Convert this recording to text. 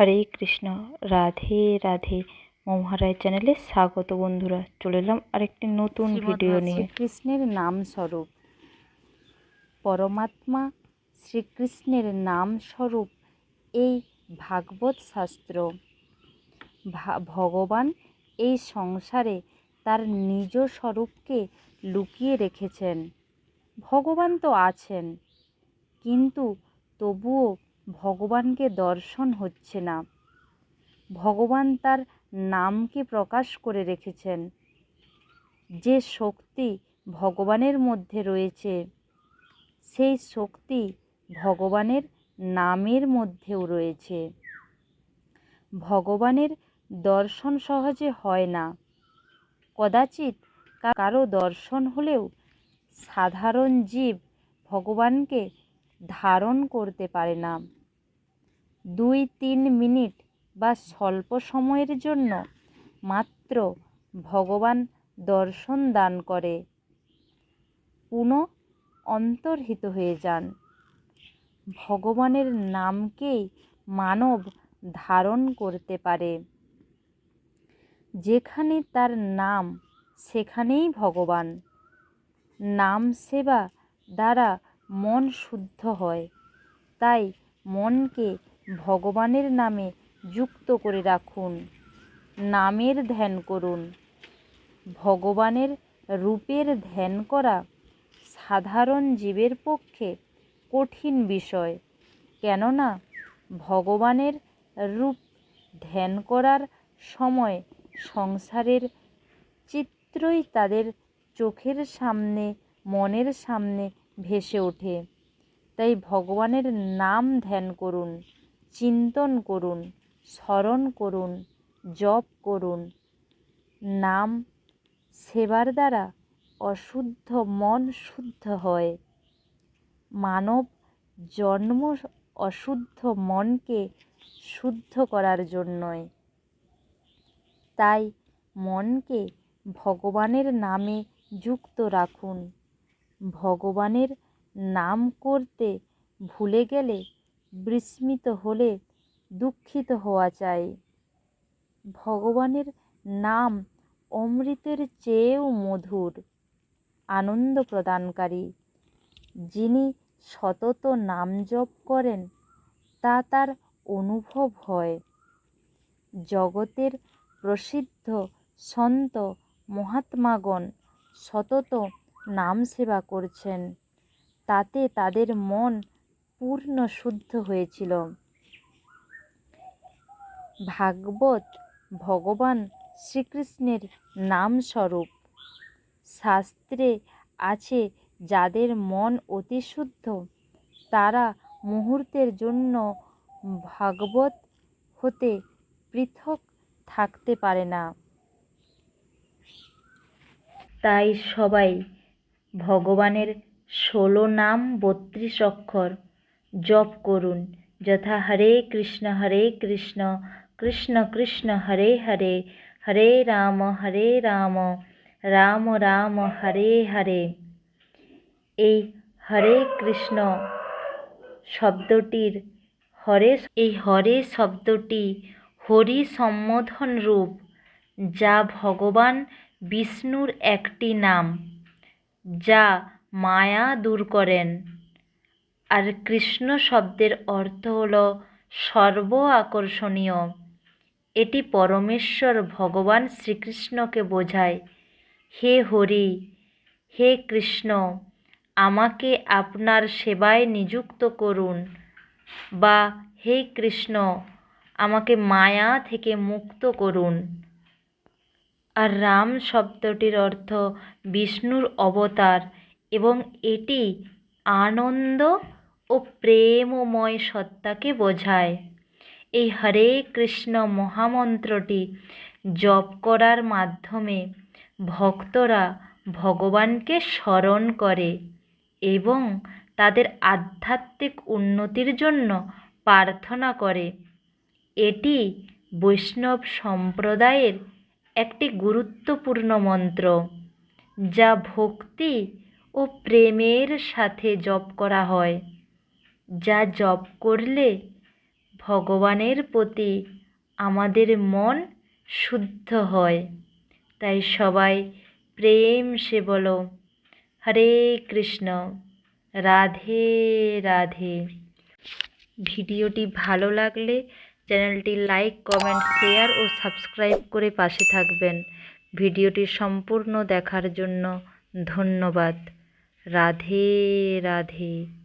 হরে কৃষ্ণ রাধে রাধে। মহারায় চ্যানেলে স্বাগত বন্ধুরা চলে এলাম আরেকটি নতুন ভিডিও নিয়ে। কৃষ্ণের নাম স্বরূপ পরমাত্মা শ্রীকৃষ্ণের নাম স্বরূপ এই ভাগবত শাস্ত্র। ভা- ভগবান এই সংসারে তার নিজ স্বরূপকে লুকিয়ে রেখেছেন। ভগবান তো আছেন কিন্তু তবুও ভগবানকে দর্শন হচ্ছে না। ভগবান তার নামকে প্রকাশ করে রেখেছেন। যে শক্তি ভগবানের মধ্যে রয়েছে, সেই শক্তি ভগবানের নামের মধ্যেও রয়েছে। ভগবানের দর্শন সহজে হয় না। কদাচিৎ কারও দর্শন হলেও সাধারণ জীব ভগবানকে ধারণ করতে পারে না। দুই তিন মিনিট বা স্বল্প সময়ের জন্য মাত্র ভগবান দর্শন দান করে। পুনঃ অন্তর্হিত হয়ে যান। ভগবানের নামকেই মানব ধারণ করতে পারে। যেখানে তার নাম, সেখানেই ভগবান। নাম সেবা দ্বারা মন শুদ্ধ হয়। তাই মনকে ভগবানের নামে যুক্ত করে রাখুন। নামের ধ্যান করুন। ভগবানের রূপের ধ্যান করা সাধারণ জীবের পক্ষে কঠিন বিষয়। কেননা, ভগবানের রূপ ধ্যান করার সময় সংসারের চিত্রই তাদের চোখের সামনে, মনের সামনে ভেসে ওঠে। তাই ভগবানের নাম ধ্যান করুন। চিন্তন করুন, স্মরণ করুন, জপ করুন। নাম সেবার দ্বারা অশুদ্ধ মন শুদ্ধ হয়। মানব জন্ম অশুদ্ধ মনকে শুদ্ধ করার জন্যই। তাই মনকে ভগবানের নামে যুক্ত রাখুন। ভগবানের নাম করতে ভুলে গেলে বিস্মিত হলে দুঃখিত হওয়া চাই। ভগবানের নাম অমৃতের চেয়েও মধুর, আনন্দ প্রদানকারী। যিনি সতত নাম জপ করেন, তা তার অনুভব হয়। জগতের প্রসিদ্ধ সন্ত মহাত্মাগণ সতত নাম সেবা করছেন, তাতে তাদের মন পূর্ণ শুদ্ধ হয়েছিল। ভাগবত ভগবান শ্রীকৃষ্ণের নামস্বরূপ শাস্ত্রে আছে, যাদের মন অতি শুদ্ধ, তারা মুহূর্তের জন্য ভাগবত হতে পৃথক থাকতে পারে না। তাই সবাই ভগবানের ষোলো নাম বত্রিশ অক্ষর জপ করুন। যথা হরে কৃষ্ণ হরে কৃষ্ণ কৃষ্ণ কৃষ্ণ, হরে হরে হরে রাম হরে রাম রাম রাম, হরে হরে। এই হরে কৃষ্ণ শব্দটির হরে, এই হরে শব্দটি হরি সম্বোধন রূপ, যা ভগবান বিষ্ণুর একটি নাম, যা মায়া দূর করেন। আর কৃষ্ণ শব্দের অর্থ হল সর্ব আকর্ষণীয়। এটি পরমেশ্বর ভগবান শ্রীকৃষ্ণকে বোঝায়, হে হরি, হে কৃষ্ণ, আমাকে আপনার সেবায় নিযুক্ত করুন বা হে কৃষ্ণ, আমাকে মায়া থেকে মুক্ত করুন। আর রাম শব্দটির অর্থ বিষ্ণুর অবতার এবং এটি আনন্দ ও প্রেমময় সত্তাকে বোঝায়। এই হরে কৃষ্ণ মহামন্ত্রটি জপ করার মাধ্যমে ভক্তরা ভগবানকে স্মরণ করে এবং তাদের আধ্যাত্মিক উন্নতির জন্য প্রার্থনা করে। এটি বৈষ্ণব সম্প্রদায়ের একটি গুরুত্বপূর্ণ মন্ত্র, যা ভক্তি ও প্রেমের সাথে জপ করা হয়। যা জপ করলে ভগবানের প্রতি আমাদের মন শুদ্ধ হয়। তাই সবাই প্রেম সে বলো। হরে কৃষ্ণ। রাধে রাধে। ভিডিওটি ভালো লাগলে চ্যানেলটি লাইক, কমেন্ট, শেয়ার ও সাবস্ক্রাইব করে পাশে থাকবেন। ভিডিওটি সম্পূর্ণ দেখার জন্য ধন্যবাদ। রাধে রাধে।